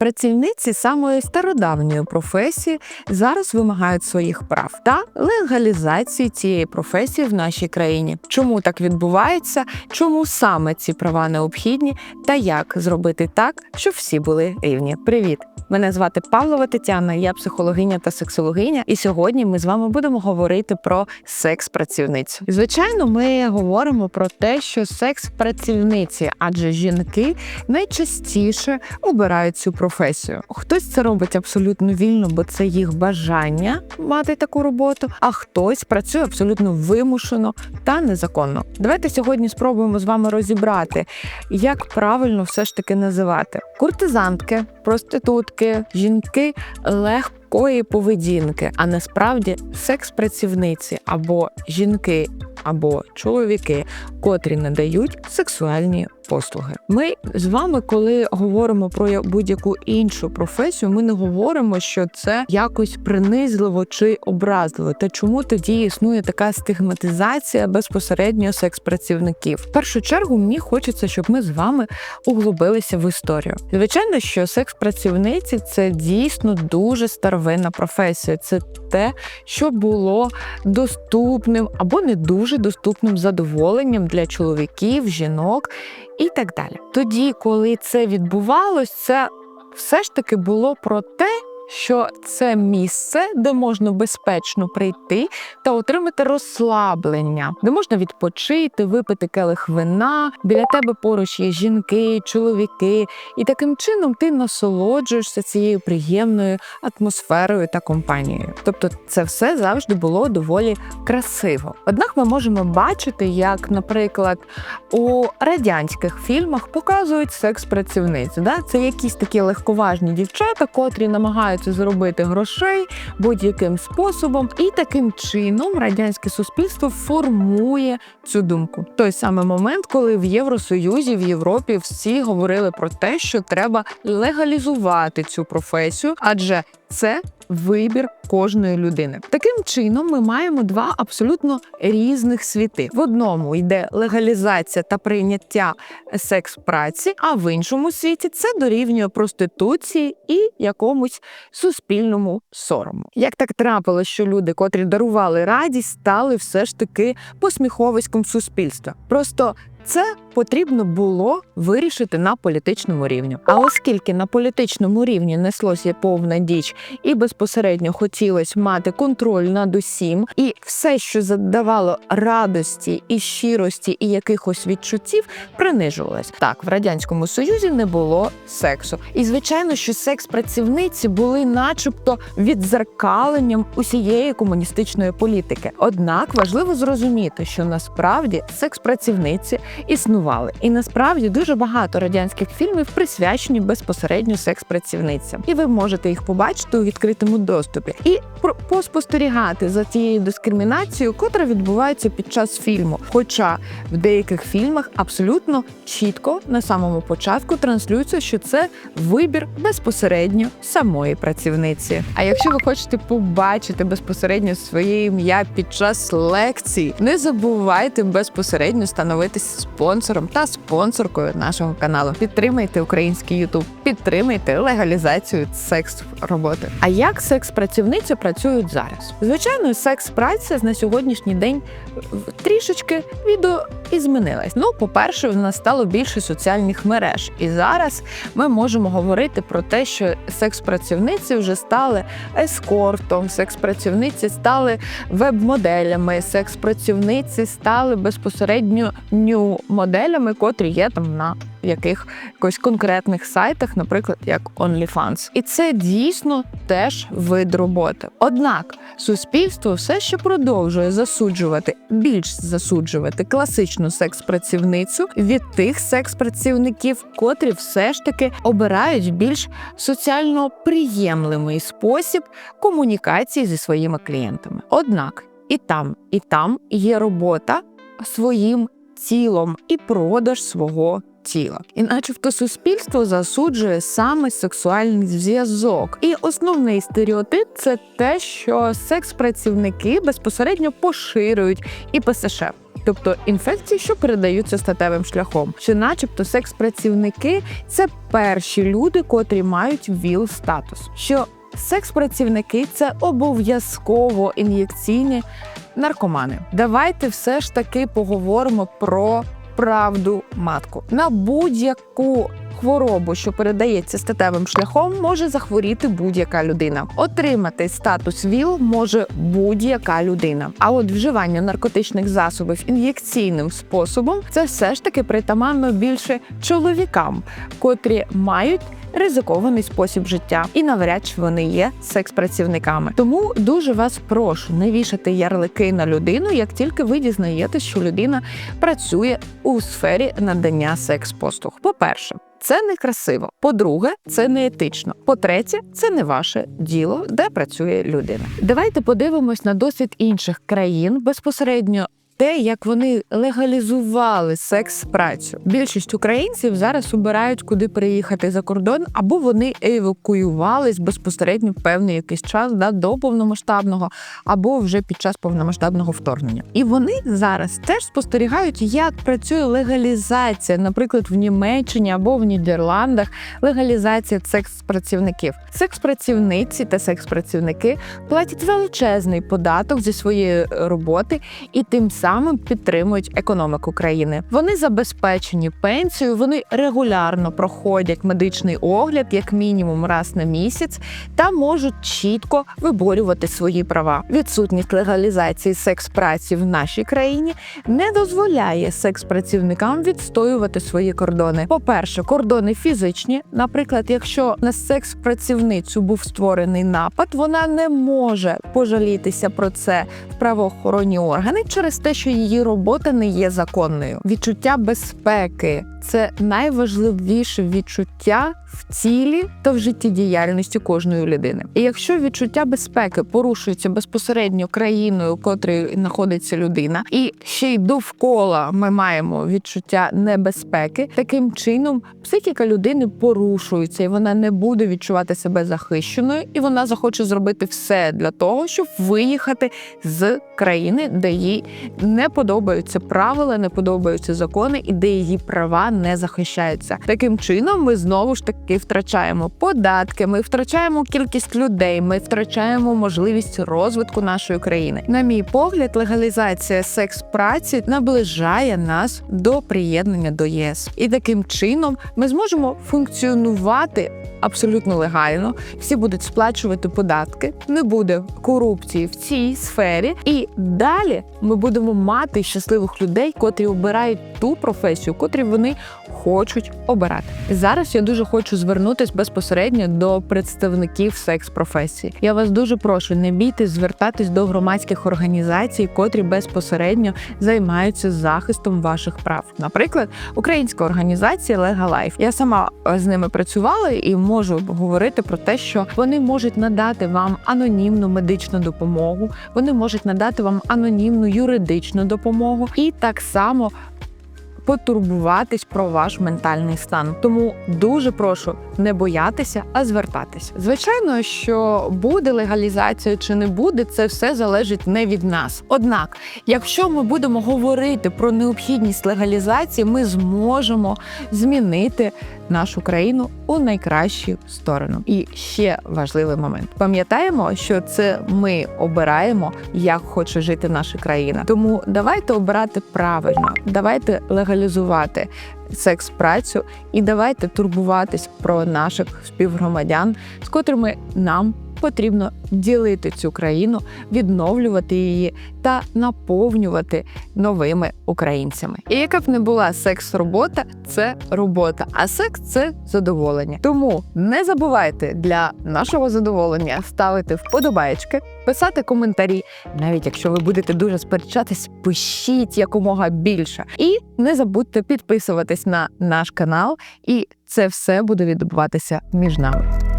Працівниці самої стародавньої професії зараз вимагають своїх прав та легалізації цієї професії в нашій країні. Чому так відбувається? Чому саме ці права необхідні, та як зробити так, щоб всі були рівні? Привіт! Мене звати Павлова Тетяна, я психологиня та сексологиня. І сьогодні ми з вами будемо говорити про секс-працівницю. Звичайно, ми говоримо про те, що секс-працівниці, адже жінки найчастіше обирають цю професію. Хтось це робить абсолютно вільно, бо це їх бажання мати таку роботу, а хтось працює абсолютно вимушено та незаконно. Давайте сьогодні спробуємо з вами розібрати, як правильно все ж таки називати куртизантки, проститутки, жінки легкої поведінки, а насправді секс-працівниці або жінки. Або чоловіки, котрі надають сексуальні послуги. Ми з вами, коли говоримо про будь-яку іншу професію, ми не говоримо, що це якось принизливо чи образливо. Та чому тоді існує така стигматизація безпосередньо секс-працівників? В першу чергу мені хочеться, щоб ми з вами углубилися в історію. Звичайно, що секс-працівниці це дійсно дуже старовинна професія. Це те, що було доступним або не дуже доступним задоволенням для чоловіків, жінок і так далі. Тоді, коли це відбувалось, це все ж таки було про те. Що це місце, де можна безпечно прийти та отримати розслаблення, де можна відпочити, випити келих вина. Біля тебе поруч є жінки, чоловіки, і таким чином ти насолоджуєшся цією приємною атмосферою та компанією. Тобто, це все завжди було доволі красиво. Однак ми можемо бачити, як, наприклад, у радянських фільмах показують секс-працівниць. Да? Це якісь такі легковажні дівчата, котрі намагаються заробити грошей будь-яким способом, і таким чином радянське суспільство формує цю думку. Той самий момент, коли в Євросоюзі, в Європі всі говорили про те, що треба легалізувати цю професію, адже це вибір кожної людини. Таким чином, ми маємо два абсолютно різних світи. В одному йде легалізація та прийняття секс-праці, а в іншому світі це дорівнює проституції і якомусь суспільному сорому. Як так трапилось, що люди, котрі дарували радість, стали все ж таки посміховиськом суспільства? Просто це потрібно було вирішити на політичному рівні. А оскільки на політичному рівні неслося повна діч і безпосередньо хотілося мати контроль над усім, і все, що задавало радості і щирості, і якихось відчуттів, принижувалось. Так, в радянському союзі не було сексу. І звичайно, що секс-працівниці були, начебто, відзеркаленням усієї комуністичної політики. Однак важливо зрозуміти, що насправді секс-працівниці існували. І насправді дуже багато радянських фільмів присвячені безпосередньо секс-працівницям. І ви можете їх побачити у відкритому доступі і поспостерігати за тією дискримінацією, котра відбувається під час фільму. Хоча в деяких фільмах абсолютно чітко на самому початку транслюється, що це вибір безпосередньо самої працівниці. А якщо ви хочете побачити безпосередньо своє ім'я під час лекції, не забувайте безпосередньо становитися спонсором та спонсоркою нашого каналу. Підтримайте український Ютуб, підтримайте легалізацію секс роботи. А як секс-працівниці працюють зараз? Звичайно, секс-праця на сьогоднішній день трішечки відео і змінилась. Ну, по-перше, в нас стало більше соціальних мереж, і зараз ми можемо говорити про те, що секс-працівниці вже стали ескортом, секс-працівниці стали веб-моделями, секс-працівниці стали безпосередньо ню моделями, котрі є там на яких якось конкретних сайтах, наприклад, як OnlyFans. І це дійсно теж вид роботи. Однак суспільство все ще продовжує засуджувати, більш засуджувати класичну секс-працівницю від тих секс-працівників, котрі все ж таки обирають більш соціально приємливий спосіб комунікації зі своїми клієнтами. Однак і там, і там є робота своїм тілом і продаж свого тіла. І начебто суспільство засуджує саме сексуальний зв'язок. І основний стереотип це те, що секс-працівники безпосередньо поширюють і ПСШ. тобто інфекції, що передаються статевим шляхом, що, начебто, секс-працівники це перші люди, котрі мають ВІЛ статус. Що секс-працівники це обов'язково ін'єкційні наркомани. Давайте все ж таки поговоримо про правду матку на будь-яку. Хворобу, що передається статевим шляхом, може захворіти будь-яка людина. Отримати статус ВІЛ може будь-яка людина. А от вживання наркотичних засобів ін'єкційним способом це все ж таки притаманно більше чоловікам, котрі мають ризикований спосіб життя, і навряд чи вони є секс-працівниками. Тому дуже вас прошу не вішати ярлики на людину, як тільки ви дізнаєтесь, що людина працює у сфері надання секс-послуг. По-перше, це некрасиво. По-друге, це не етично. По-третє, це не ваше діло, де працює людина. Давайте подивимось на досвід інших країн безпосередньо. Те, як вони легалізували секс-працю. Більшість українців зараз обирають, куди приїхати за кордон, або вони евакуювались безпосередньо певний якийсь час да, до повномасштабного, або вже під час повномасштабного вторгнення. І вони зараз теж спостерігають, як працює легалізація, наприклад, в Німеччині або в Нідерландах легалізація секс-працівників. Секс-працівниці та секс-працівники платять величезний податок зі своєї роботи і тим самим підтримують економіку країни. Вони забезпечені пенсією, вони регулярно проходять медичний огляд, як мінімум раз на місяць, та можуть чітко виборювати свої права. Відсутність легалізації секс-праці в нашій країні не дозволяє секс-працівникам відстоювати свої кордони. По-перше, кордони фізичні. Наприклад, якщо на секс-працівницю був створений напад, вона не може пожалітися про це в правоохоронні органи через те, що її робота не є законною. Відчуття безпеки це найважливіше відчуття в тілі та в життєдіяльності кожної людини. І якщо відчуття безпеки порушується безпосередньо країною, в котрій знаходиться людина, і ще й довкола ми маємо відчуття небезпеки, таким чином психіка людини порушується, і вона не буде відчувати себе захищеною, і вона захоче зробити все для того, щоб виїхати з країни, де їй не подобаються правила, не подобаються закони, і де її права не захищаються. Таким чином, ми знову ж таки втрачаємо податки, ми втрачаємо кількість людей, ми втрачаємо можливість розвитку нашої країни. На мій погляд, легалізація секс-праці наближає нас до приєднання до ЄС, і таким чином ми зможемо функціонувати. Абсолютно легально, всі будуть сплачувати податки, не буде корупції в цій сфері, і далі ми будемо мати щасливих людей, котрі обирають ту професію, котрі вони хочуть обирати. Зараз я дуже хочу звернутися безпосередньо до представників секс-професії. Я вас дуже прошу, не бійтесь звертатись до громадських організацій, котрі безпосередньо займаються захистом ваших прав. Наприклад, українська організація Legal Life. Я сама е, з ними працювала і можу говорити про те, що вони можуть надати вам анонімну медичну допомогу, вони можуть надати вам анонімну юридичну допомогу і так само потурбуватись про ваш ментальний стан. Тому дуже прошу не боятися, а звертатися. Звичайно, що буде легалізація чи не буде, це все залежить не від нас. Однак, якщо ми будемо говорити про необхідність легалізації, ми зможемо змінити нашу країну у найкращу сторону. І ще важливий момент: пам'ятаємо, що це ми обираємо, як хоче жити наша країна. Тому давайте обирати правильно, давайте легалізувати секс-працю і давайте турбуватись про наших співгромадян, з котрими нам. Потрібно ділити цю країну, відновлювати її та наповнювати новими українцями. І яка б не була секс-робота, це робота, а секс це задоволення. Тому не забувайте для нашого задоволення ставити вподобайки, писати коментарі. Навіть якщо ви будете дуже сперечатись, пишіть якомога більше. І не забудьте підписуватись на наш канал, і це все буде відбуватися між нами.